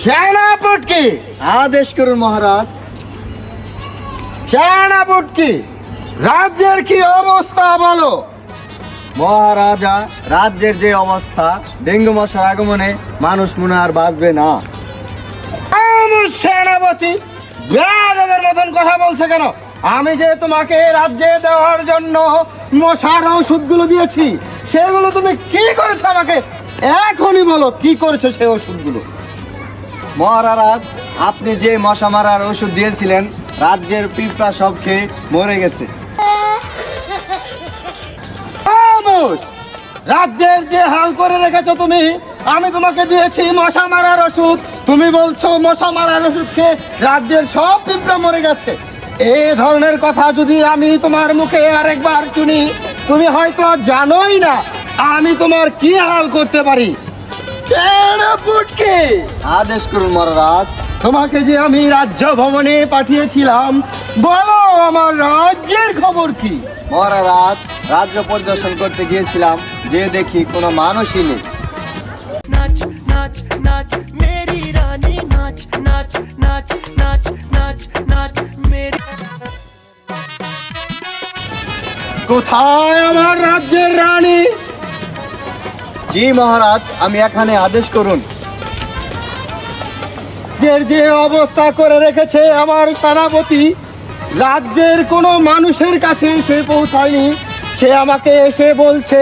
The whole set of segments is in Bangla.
সেনাপতি আদেশ করুন মহারাজ। সেনাপতি রাজ্যের কি অবস্থা বলো? মহারাজা রাজ্যের যে অবস্থা ডেঙ্গু মশার আগমনে মানুষ মনে আর বাঁচবে না। সেনাপতি বেয়াদবের মতন কথা বলছে কেন? আমি যে তোমাকে রাজ্যে দেওয়ার জন্য মশার ওষুধগুলো দিয়েছি সেগুলো তুমি কি করেছ আমাকে? এখনই বলো কি করেছ সেই ওষুধগুলো? মহারাজ, আপনি যে মশা মারার ওষুধ দিয়েছিলেন, রাজ্যের পিঁপড়া সব খেয়ে মরে গেছে। রাজ্যের যে হাল করে রেখেছো তুমি, আমি তোমাকে দিয়েছি মশা মারার ওষুধ। তুমি বলছো মশা মারার ওষুধ খেয়ে রাজ্যের সব পিঁপড়া মরে গেছে। এই ধরনের কথা যদি আমি তোমার মুখে আরেকবার শুনি, তুমি হয়তো জানোই না আমি তোমার কি হাল করতে পারি। আদেশ করুন মহারাজ। তোমাকে যে আমি রাজ্য ভবনে পাঠিয়েছিলাম বলো আমার রাজ্যের খবর কি? মহারাজ রাজ্য পরিদর্শন করতে গিয়েছিলাম যে দেখি কোনো মানুষই নেই। নাচ নাচ নাচ মেরি রানী নাচ নাচ নাচ নাচ নাচ নাচ কোথায় আমার রাজ্যের রানী? জি মহারাজ, আমি এখানে আদেশ করুন। যে অবস্থা করে রেখেছে আমার সেনাপতি, রাজ্যের কোনো মানুষের কাছে সে পৌঁছায়নি। সে আমাকে এসে বলছে,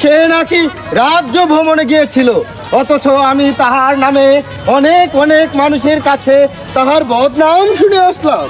সে নাকি রাজ্য ভ্রমণে গিয়েছিল। অথচ আমি তাহার নামে অনেক অনেক মানুষের কাছে তাহার বদনাম শুনে আসলাম।